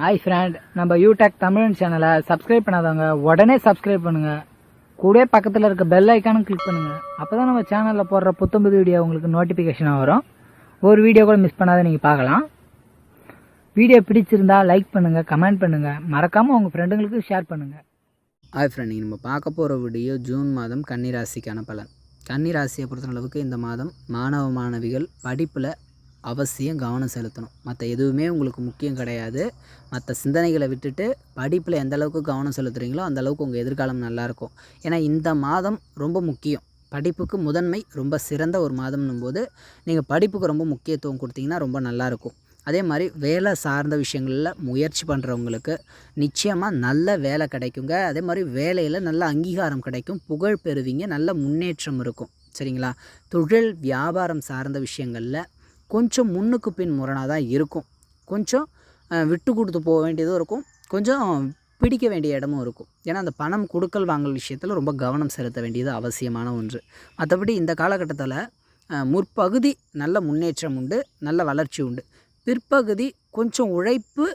Hi friend நம்ம யூடெக் தமிழ் சேனலை subscribe பண்ணாதவங்க உடனே சப்ஸ்கிரைப் பண்ணுங்க. கூட பக்கத்தில் இருக்க பெல் ஐக்கானும் கிளிக் பண்ணுங்க. அப்பதான் நம்ம சேனலில் போடுற புத்தம்புது வீடியோ உங்களுக்கு நோட்டிஃபிகேஷனாக வரும். ஒரு வீடியோ கூட மிஸ் பண்ணாத நீங்கள் பார்க்கலாம். வீடியோ பிடிச்சிருந்தா லைக் பண்ணுங்க கமெண்ட் பண்ணுங்க. மறக்காம உங்க ஃப்ரெண்டுங்களுக்கு ஷேர் பண்ணுங்க. ஹாய் ஃப்ரெண்ட் நீங்கள் நம்ம பார்க்க போகிற வீடியோ ஜூன் மாதம் கன்னிராசிக்கான பலன். கன்னிராசியை பொறுத்தளவுக்கு இந்த மாதம் மாணவ மாணவிகள் படிப்பில் அவசியம் கவனம் செலுத்தணும். மற்ற எதுவுமே உங்களுக்கு முக்கியம் கிடையாது. மற்ற சிந்தனைகளை விட்டுட்டு படிப்பில் எந்த அளவுக்கு கவனம் செலுத்துகிறீங்களோ அந்த அளவுக்கு உங்கள் எதிர்காலம் நல்லாயிருக்கும் ஏன்னா இந்த மாதம் ரொம்ப முக்கியம். படிப்புக்கு முதன்மை ரொம்ப சிறந்த ஒரு மாதம்னும் போது நீங்கள் படிப்புக்கு ரொம்ப முக்கியத்துவம் கொடுத்தீங்கன்னா ரொம்ப நல்லாயிருக்கும் அதே மாதிரி வேலை சார்ந்த விஷயங்களில் முயற்சி பண்ணுறவங்களுக்கு நிச்சயமாக நல்ல வேலை கிடைக்குங்க. அதே மாதிரி வேலையில் நல்ல அங்கீகாரம் கிடைக்கும். புகழ் பெறுவீங்க. நல்ல முன்னேற்றம் இருக்கும். சரிங்களா? தொழில் வியாபாரம் சார்ந்த விஷயங்களில் கொஞ்சம் முன்னுக்கு பின் முரணாக தான் இருக்கும். கொஞ்சம் விட்டு கொடுத்து போக வேண்டியதும் இருக்கும். கொஞ்சம் பிடிக்க வேண்டிய இடமும் இருக்கும். ஏன்னா அந்த பணம் கொடுக்கல் வாங்கல் விஷயத்தில் ரொம்ப கவனம் செலுத்த வேண்டியது அவசியமான ஒன்று. மற்றபடி இந்த காலகட்டத்தில் முற்பகுதி நல்ல முன்னேற்றம் உண்டு நல்ல வளர்ச்சி உண்டு. பிற்பகுதி கொஞ்சம் உழைப்பு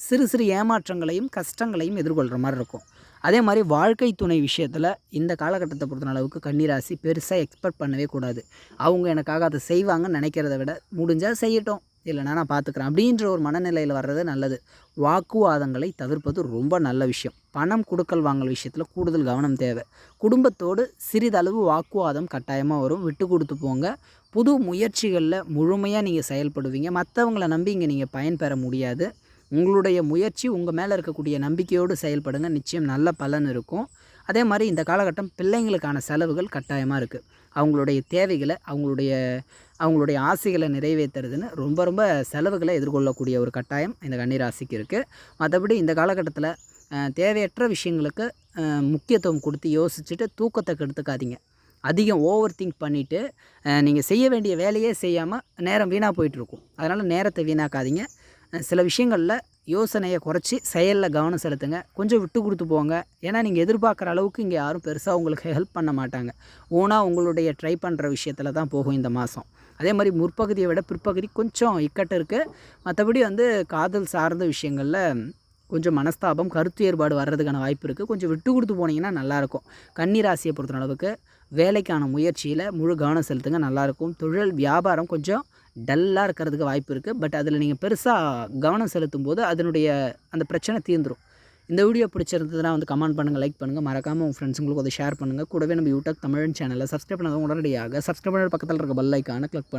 சிறு சிறு ஏமாற்றங்களையும் கஷ்டங்களையும் எதிர்கொள்கிற மாதிரி இருக்கும். அதே மாதிரி வாழ்க்கை துணை விஷயத்தில் இந்த காலகட்டத்தை பொறுத்த அளவுக்கு கன்னிராசி பெருசாக எக்ஸ்பெக்ட் பண்ணவே கூடாது. அவங்க எனக்காக அதை செய்வாங்கன்னு நினைக்கிறத விட முடிஞ்சால் செய்யட்டும் இல்லைனா நான் பார்த்துக்கிறேன் அப்படின்ற ஒரு மனநிலையில் வர்றது நல்லது. வாக்குவாதங்களை தவிர்ப்பது ரொம்ப நல்ல விஷயம். பணம் கொடுக்கல் வாங்கல் விஷயத்தில் கூடுதல் கவனம் தேவை. குடும்பத்தோடு சிறிதளவு வாக்குவாதம் கட்டாயமாக வரும். விட்டு கொடுத்து போங்க. புது முயற்சிகளில் முழுமையாக நீங்கள் செயல்படுவீங்க. மற்றவங்கள நம்பி இங்கே நீங்கள் பயன்பெற முடியாது. உங்களுடைய முயற்சி உங்கள் மேலே இருக்கக்கூடிய நம்பிக்கையோடு செயல்படுங்க. நிச்சயம் நல்ல பலன் இருக்கும். அதே மாதிரி இந்த காலகட்டம் பிள்ளைங்களுக்கான செலவுகள் கட்டாயமாக இருக்குது அவங்களுடைய தேவைகளை அவங்களுடைய அவங்களுடைய ஆசைகளை நிறைவேற்றுறதுன்னு ரொம்ப ரொம்ப செலவுகளை எதிர்கொள்ளக்கூடிய ஒரு கட்டாயம் இந்த கன்னிராசிக்கு இருக்குது மற்றபடி இந்த காலகட்டத்தில் தேவையற்ற விஷயங்களுக்கு முக்கியத்துவம் கொடுத்து யோசிச்சுட்டு தூக்கத்தை கெடுத்துக்காதீங்க. அதிகம் ஓவர் திங்க் பண்ணிவிட்டு நீங்கள் செய்ய வேண்டிய வேலையே செய்யாமல் நேரம் வீணாக போயிட்டுருக்கும் அதனால் நேரத்தை வீணாக்காதீங்க. சில விஷயங்களில் யோசனையை குறைச்சி செயலில் கவனம் செலுத்துங்க. கொஞ்சம் விட்டு கொடுத்து போங்க. ஏன்னா நீங்கள் எதிர்பார்க்குற அளவுக்கு இங்கே யாரும் பெருசாக உங்களுக்கு ஹெல்ப் பண்ண மாட்டாங்க. ஓனாக உங்களுடைய ட்ரை பண்ணுற விஷயத்தில் தான் போகும் இந்த மாதம் அதே மாதிரி முற்பகுதியை விட பிற்பகுதி கொஞ்சம் இக்கட்டு இருக்குது மற்றபடி வந்து காதல் சார்ந்த விஷயங்களில் கொஞ்சம் மனஸ்தாபம் கருத்து ஏற்பாடு வர்றதுக்கான வாய்ப்பு இருக்குது கொஞ்சம் விட்டு கொடுத்து போனீங்கன்னா நல்லாயிருக்கும் கன்னி ராசியை பொறுத்த அளவுக்கு வேலைக்கான முயற்சியில் முழு கவனம் செலுத்துங்க. நல்லாயிருக்கும் தொழில் வியாபாரம் கொஞ்சம் டல்லாக இருக்கிறதுக்கு வாய்ப்பு இருக்குது பட் அதில் நீங்கள் பெருசாக கவனம் செலுத்தும் போது அதனுடைய அந்த பிரச்சனை தீர்ந்துடும் இந்த வீடியோ பிடிச்சிருந்ததுன்னா வந்து கமெண்ட் பண்ணுங்கள் லைக் பண்ணுங்கள் மறக்காமல் உங்கள் ஃப்ரெண்ட்ஸுங்களுக்கு அதை ஷேர் பண்ணுங்கள் கூடவே நம்ம யூடியூப் தமிழ் சேனலில் சப்ஸ்கிரைப் பண்ணதும் உடனடியாக சப்ஸ்கிரைப் பண்ணுற பக்கத்தில் இருக்க பெல் ஐக்கானை கிளிக் பண்ணுங்கள்